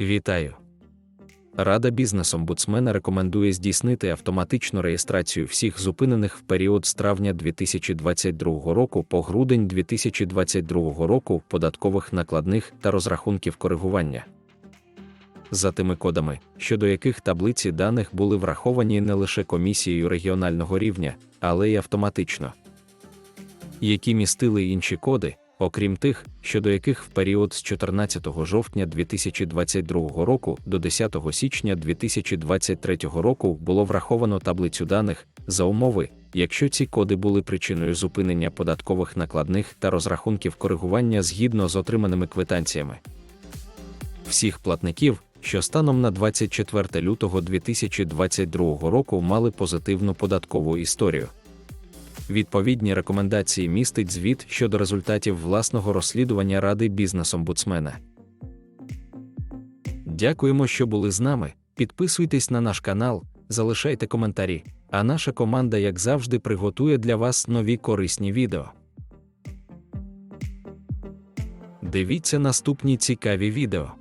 Вітаю! Рада бізнес-омбудсмена рекомендує здійснити автоматичну реєстрацію всіх зупинених в період з травня 2022 року по грудень 2022 року податкових накладних та розрахунків коригування. За тими кодами, щодо яких таблиці даних були враховані не лише комісією регіонального рівня, але й автоматично. Які містили інші коди, окрім тих, щодо яких в період з 14 жовтня 2022 року до 10 січня 2023 року було враховано таблицю даних за умови, якщо ці коди були причиною зупинення податкових накладних та розрахунків коригування згідно з отриманими квитанціями. Всіх платників, що станом на 24 лютого 2022 року мали позитивну податкову історію. Відповідні рекомендації містить звіт щодо результатів власного розслідування Ради бізнес-омбудсмена. Дякуємо, що були з нами. Підписуйтесь на наш канал, залишайте коментарі, а наша команда, як завжди, приготує для вас нові корисні відео. Дивіться наступні цікаві відео.